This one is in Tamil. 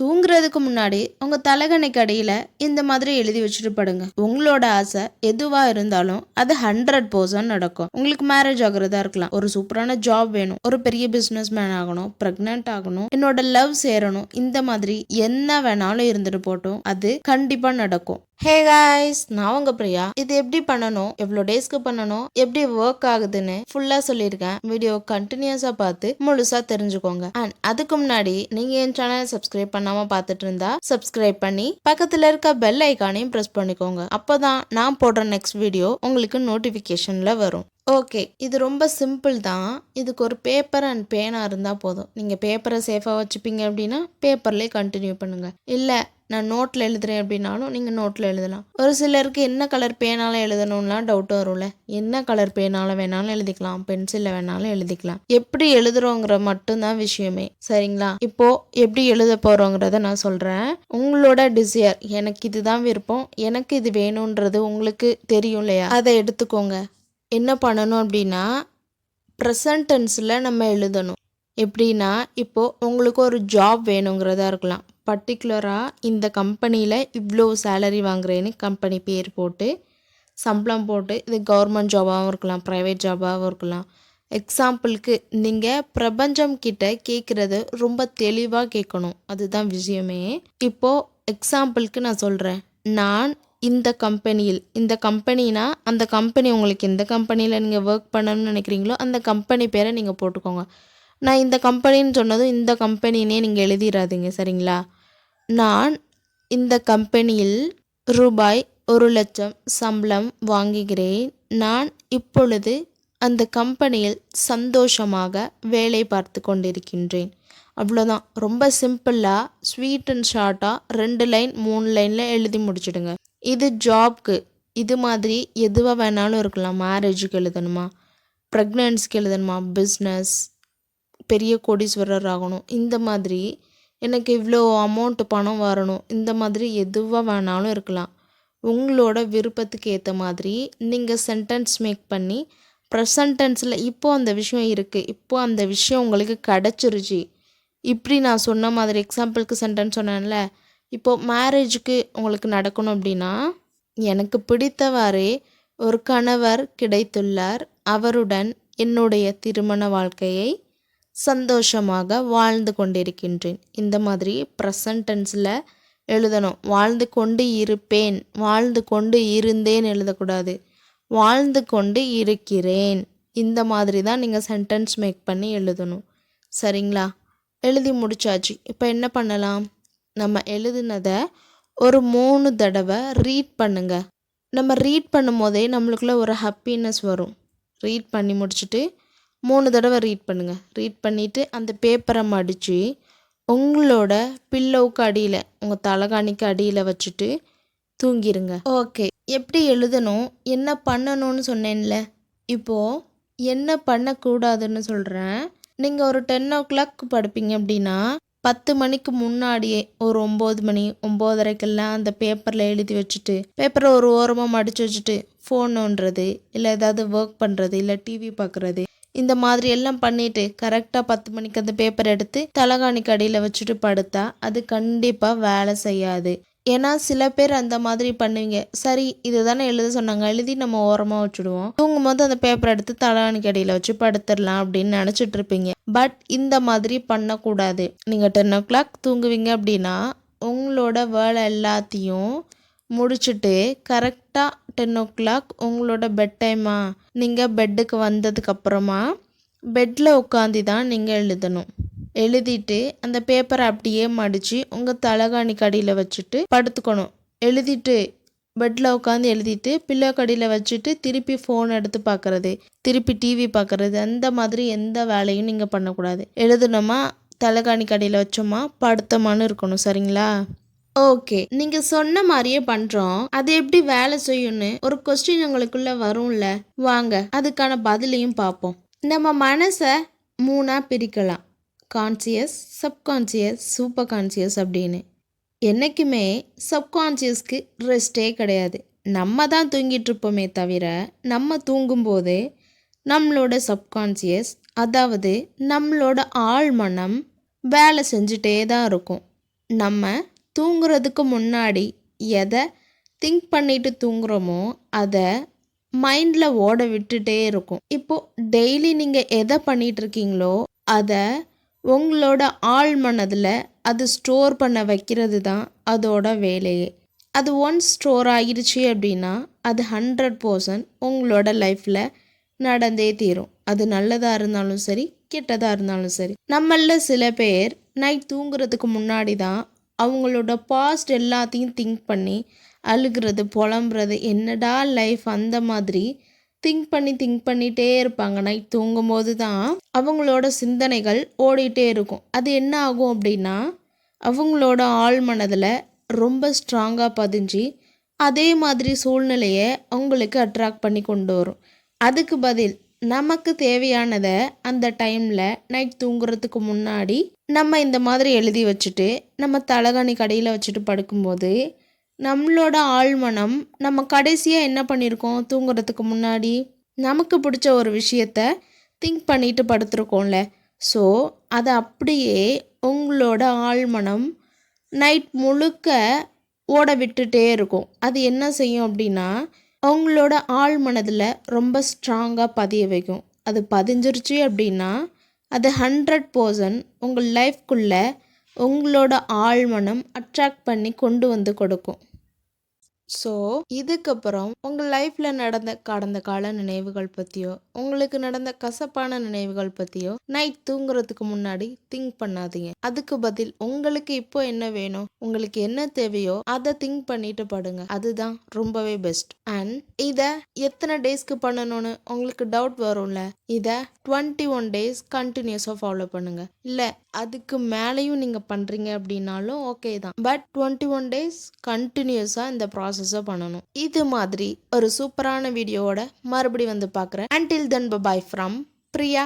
தூங்குறதுக்கு முன்னாடி உங்க தலைகணைக்கு அடியில இந்த மாதிரி எழுதி வச்சுட்டு படுங்க. உங்களோட ஆசை எதுவா இருந்தாலும் அது ஹண்ட்ரட் பர்சன்ட் நடக்கும். உங்களுக்கு மேரேஜ் ஆகுறதா இருக்கலாம். ஒரு சூப்பரான ஜாப் வேணும். ஒரு பெரிய பிசினஸ் மேன் ஆகணும். பிரெக்னென்ட் ஆகணும். என்னோட லவ் சேரணும். இந்த மாதிரி என்ன வேணாலும் இருந்துட்டு போட்டோம். அது கண்டிப்பா நடக்கும். ஹே காய்ஸ் நான் உங்க பிரியா. இது எப்படி பண்ணணும்? எவ்வளோ டேஸ்க்கு பண்ணணும்? எப்படி ஒர்க் ஆகுதுன்னு ஃபுல்லாக சொல்லியிருக்கேன். வீடியோ கண்டினியூஸாக பார்த்து முழுசாக தெரிஞ்சுக்கோங்க. அண்ட் அதுக்கு முன்னாடி நீங்கள் என் சேனலை சப்ஸ்கிரைப் பண்ணாம பார்த்துட்டு இருந்தா சப்ஸ்கிரைப் பண்ணி பக்கத்துல இருக்க பெல் ஐக்கானையும் ப்ரெஸ் பண்ணிக்கோங்க. அப்பதான் நான் போடுற நெக்ஸ்ட் வீடியோ உங்களுக்கு நோட்டிபிகேஷன்ல வரும். ஓகே இது ரொம்ப சிம்பிள் தான். இதுக்கு ஒரு பேப்பர் அண்ட் பேனா இருந்தால் போதும். நீங்கள் பேப்பரை சேஃபாக வச்சுப்பீங்க அப்படின்னா பேப்பர்லேயே கண்டினியூ பண்ணுங்கள் இல்லை நான் நோட்டில் எழுதுறேன் அப்படின்னாலும் நீங்கள் நோட்டில் எழுதலாம். ஒரு சிலருக்கு என்ன கலர் பேனால் எழுதணும்லாம் டவுட் வரும்ல. என்ன கலர் பேனால் வேணாலும் எழுதிக்கலாம். பென்சிலில் வேணாலும் எழுதிக்கலாம். எப்படி எழுதுறோங்கிற மட்டும்தான் விஷயமே. சரிங்களா? இப்போது எப்படி எழுத போகிறோங்கிறத நான் சொல்கிறேன் உங்களோட டிசையர் எனக்கு இதுதான் விருப்பம். எனக்கு இது வேணுன்றது உங்களுக்கு தெரியும் இல்லையா? அதை எடுத்துக்கோங்க. என்ன பண்ணணும் அப்படின்னா ப்ரெசன்ட் டென்ஸில் நம்ம எழுதணும். எப்படின்னா இப்போது உங்களுக்கு ஒரு ஜாப் வேணுங்கிறதா இருக்கலாம். பர்டிகுலராக இந்த கம்பெனியில் இவ்வளோ சேலரி வாங்குறேன்னு கம்பெனி பேர் போட்டு சம்பளம் போட்டு இது கவர்மெண்ட் ஜாபாகவும் இருக்கலாம் ப்ரைவேட் ஜாபாகவும் இருக்கலாம். எக்ஸாம்பிளுக்கு நீங்கள் பிரபஞ்சம் கிட்ட கேட்குறது ரொம்ப தெளிவாக கேட்கணும். அதுதான் விஷயமே. இப்போது எக்ஸாம்பிளுக்கு நான் சொல்கிறேன் நான் இந்த கம்பெனியில் இந்த கம்பெனினா அந்த கம்பெனி உங்களுக்கு எந்த கம்பெனியில் நீங்கள் ஒர்க் பண்ணணும்னு நினைக்கிறீங்களோ அந்த கம்பெனி பேரை நீங்கள் போட்டுக்கோங்க. நான் இந்த கம்பெனின்னு சொன்னதும் இந்த கம்பெனினே நீங்கள் எழுதிடாதீங்க சரிங்களா? நான் இந்த கம்பெனியில் ரூபாய் ஒரு லட்சம் சம்பளம் வாங்குகிறேன். நான் இப்பொழுது அந்த கம்பெனியில் சந்தோஷமாக வேலை பார்த்து கொண்டிருக்கின்றேன். அவ்வளோதான் ரொம்ப சிம்பிளாக ஸ்வீட் அண்ட் ஷார்ட்டாக ரெண்டு லைன் மூணு லைனில் எழுதி முடிச்சிடுங்க. இது ஜாப்க்கு. இது மாதிரி எதுவாக வேணாலும் இருக்கலாம். மேரேஜுக்கு எழுதணுமா? ப்ரெக்னன்ஸ்க்கு எழுதணுமா? பிஸ்னஸ் பெரிய கோடீஸ்வரர் ஆகணும். இந்த மாதிரி எனக்கு இவ்வளோ அமௌண்ட் பணம் வரணும். இந்த மாதிரி எதுவாக வேணாலும் இருக்கலாம். உங்களோட விருப்பத்துக்கு ஏற்ற மாதிரி நீங்கள் சென்டென்ஸ் மேக் பண்ணி ப்ரெசன்டென்ஸில் இப்போ அந்த விஷயம் இருக்குது இப்போ அந்த விஷயம் உங்களுக்கு கிடச்சிருச்சு. இப்படி நான் சொன்ன மாதிரி எக்ஸாம்பிளுக்கு சென்டென்ஸ் சொன்னேன்ல இப்போது மேரேஜுக்கு உங்களுக்கு நடக்கணும் அப்படின்னா எனக்கு பிடித்தவாறே ஒரு கணவர் கிடைத்துள்ளார். அவருடன் என்னுடைய திருமண வாழ்க்கையை சந்தோஷமாக வாழ்ந்து கொண்டிருக்கின்றேன். இந்த மாதிரி ப்ரெசன்ட் டென்ஸில் எழுதணும். வாழ்ந்து கொண்டு இருப்பேன். வாழ்ந்து கொண்டு இருந்தேன் எழுதக்கூடாது. வாழ்ந்து கொண்டு இருக்கிறேன். இந்த மாதிரி தான் நீங்கள் சென்டென்ஸ் மேக் பண்ணி எழுதணும். சரிங்களா? எழுதி முடிச்சாச்சு. இப்போ என்ன பண்ணலாம்? நம்ம எழுதுனதை ஒரு மூணு தடவை ரீட் பண்ணுங்க. நம்ம ரீட் பண்ணும் போதே நம்மளுக்குள்ள ஒரு ஹாப்பினஸ் வரும். ரீட் பண்ணி முடிச்சுட்டு மூணு தடவை ரீட் பண்ணுங்க. ரீட் பண்ணிவிட்டு அந்த பேப்பரை மடித்து உங்களோட பில்லோவுக்கு அடியில் உங்கள் தலைகாணிக்கு அடியில் வச்சுட்டு தூங்கிடுங்க ஓகே எப்படி எழுதணும்? என்ன பண்ணணும்னு சொன்னேன்ல? இப்போது என்ன பண்ணக்கூடாதுன்னு சொல்கிறேன் நீங்கள் ஒரு டென் ஓ கிளாக் படுப்பீங்க அப்படின்னா பத்து மணிக்கு முன்னாடியே ஒரு ஒம்பது மணி ஒம்போதரைக்கெல்லாம் அந்த பேப்பரில் எழுதி வச்சுட்டு பேப்பரை ஒரு ஓரமாக மடித்து வச்சுட்டு ஃபோன் நோண்டுறது இல்லை ஏதாவது ஒர்க் பண்ணுறது இல்லை டிவி பார்க்குறது இந்த மாதிரி எல்லாம் பண்ணிட்டு கரெக்டாக பத்து மணிக்கு அந்த பேப்பர் எடுத்து தலகாணிக்கு அடியில் வச்சுட்டு படுத்தா அது கண்டிப்பாக வேலை செய்யாது. ஏன்னா சில பேர் அந்த மாதிரி பண்ணுவீங்க. சரி இதுதானே எழுத சொன்னாங்க. எழுதி நம்ம ஓரமாக வச்சுடுவோம். தூங்கும் போது அந்த பேப்பர் எடுத்து தலகாணிக்கு அடியில் வச்சு படுத்துடலாம் அப்படின்னு நினச்சிட்டு இருப்பீங்க. பட் இந்த மாதிரி பண்ணக்கூடாது. நீங்கள் டென் ஓ கிளாக் தூங்குவீங்க அப்படின்னா உங்களோட வேலை எல்லாத்தையும் முடிச்சுட்டு கரெக்டாக டென் ஓ கிளாக் உங்களோட பெட் டைமா நீங்கள் பெட்டுக்கு வந்ததுக்கப்புறமா பெட்டில் உட்காந்து தான் நீங்கள் எழுதணும். எழுதிட்டு அந்த பேப்பரை அப்படியே மடித்து உங்கள் தலைகாணி கடையில் வச்சுட்டு படுத்துக்கணும். எழுதிட்டு பெட்டில் உட்காந்து எழுதிட்டு பில்லோ கடியில் வச்சுட்டு திருப்பி ஃபோன் எடுத்து பார்க்குறது திருப்பி டிவி பார்க்குறது அந்த மாதிரி எந்த வேலையும் நீங்கள் பண்ணக்கூடாது. எழுதுனோமா தலைகாணி கடையில் வச்சோமா? படுத்தமான்னு இருக்கணும் சரிங்களா? ஓகே. நீங்க சொன்ன மாதிரியே பண்றோம். அது எப்படி வேலை செய்யும்னு ஒரு கொஸ்டின் உங்களுக்குள்ள வரும்ல. வாங்க அதுக்கான பதிலையும் பார்ப்போம். நம்ம மனசை மூணா பிரிக்கலாம். கான்சியஸ் சப்கான்சியஸ் சூப்பர் கான்சியஸ் அப்படின்னு. என்றைக்குமே சப்கான்சியஸ்க்கு ரெஸ்டே கிடையாது. நம்ம தான் தூங்கிட்டு இருப்போமே தவிர நம்ம தூங்கும்போது நம்மளோட சப்கான்சியஸ் அதாவது நம்மளோட ஆழ்மனம் வேலை செஞ்சுட்டே தான் இருக்கும். நம்ம தூங்குறதுக்கு முன்னாடி எதை திங்க் பண்ணிட்டு தூங்குறோமோ அதை மைண்டில் ஓட விட்டுட்டே இருக்கும். இப்போது டெய்லி நீங்கள் எதை பண்ணிகிட்ருக்கீங்களோ அதை உங்களோட ஆள் மனதில் அது ஸ்டோர் பண்ண வைக்கிறது தான் அதோட வேலையே. அது ஒன்ஸ் ஸ்டோர் ஆகிடுச்சு அப்படின்னா அது ஹண்ட்ரட் பர்சன்ட் உங்களோட லைஃப்பில் நடந்தே தீரும். அது நல்லதாக இருந்தாலும் சரி கெட்டதாக இருந்தாலும் சரி. நம்மள சில பேர் நைட் தூங்குறதுக்கு முன்னாடி தான் அவங்களோட பாஸ்ட் எல்லாத்தையும் திங்க் பண்ணி அழுகிறது புலம்புறது என்னடா லைஃப் அந்த மாதிரி திங்க் பண்ணி திங்க் பண்ணிகிட்டே இருப்பாங்க. நைட் தூங்கும்போது தான் அவங்களோட சிந்தனைகள் ஓடிட்டே இருக்கும். அது என்ன ஆகும் அப்படின்னா அவங்களோட ஆள் மனதில் ரொம்ப ஸ்ட்ராங்காக பதிஞ்சு அதே மாதிரி சூழ்நிலையை அவங்களுக்கு அட்ராக்ட் பண்ணி கொண்டு வரும். அதுக்கு பதில் நமக்கு தேவையானதை அந்த டைமில் நைட் தூங்குறதுக்கு முன்னாடி நம்ம இந்த மாதிரி எழுதி வச்சுட்டு நம்ம தலகாணி கடையில் வச்சுட்டு படுக்கும்போது நம்மளோட ஆழ்மனம் நம்ம கடைசியாக என்ன பண்ணியிருக்கோம் தூங்குறதுக்கு முன்னாடி நமக்கு பிடிச்ச ஒரு விஷயத்த திங்க் பண்ணிட்டு படுத்துருக்கோம்ல. ஸோ அதை அப்படியே உங்களோட ஆழ்மனம் நைட் முழுக்க ஓட விட்டுட்டே இருக்கும். அது என்ன செய்யும் அப்படின்னா அவங்களோட ஆழ்மனதில் ரொம்ப ஸ்ட்ராங்காக பதிய வைக்கும். அது பதிஞ்சிருச்சு அப்படின்னா அது ஹண்ட்ரட் பர்சன்ட் உங்கள் லைஃப்குள்ளே உங்களோட ஆழ்மனம் அட்ராக்ட் பண்ணி கொண்டு வந்து கொடுக்கும். ஸோ இதுக்கப்புறம் உங்கள் லைஃப்பில் நடந்த கடந்த கால நினைவுகள் பற்றியோ உங்களுக்கு நடந்த கசப்பான நினைவுகள் பற்றியோ நைட் தூங்குறதுக்கு முன்னாடி திங்க் பண்ணாதீங்க. அதுக்கு பதில் உங்களுக்கு இப்போ என்ன வேணும் உங்களுக்கு என்ன தேவையோ அதை திங்க் பண்ணிட்டு படுங்க. அதுதான் ரொம்பவே பெஸ்ட் அண்ட் இதை எத்தனை டேஸ்க்கு பண்ணணும்னு உங்களுக்கு டவுட் வரும்ல இதை டுவெண்ட்டி ஒன் டேஸ் கண்டினியூஸாக ஃபாலோ பண்ணுங்க. இல்லை அதுக்கு மேலேயும் நீங்கள் பண்ணுறீங்க அப்படின்னாலும் ஓகே தான். பட் டுவெண்ட்டி ஒன் டேஸ் கண்டினியூஸாக இந்த ப்ராசஸை பண்ணணும். இது மாதிரி ஒரு சூப்பரான வீடியோவோட மறுபடியும் வந்து பார்க்குறேன் until then bye bye from Priya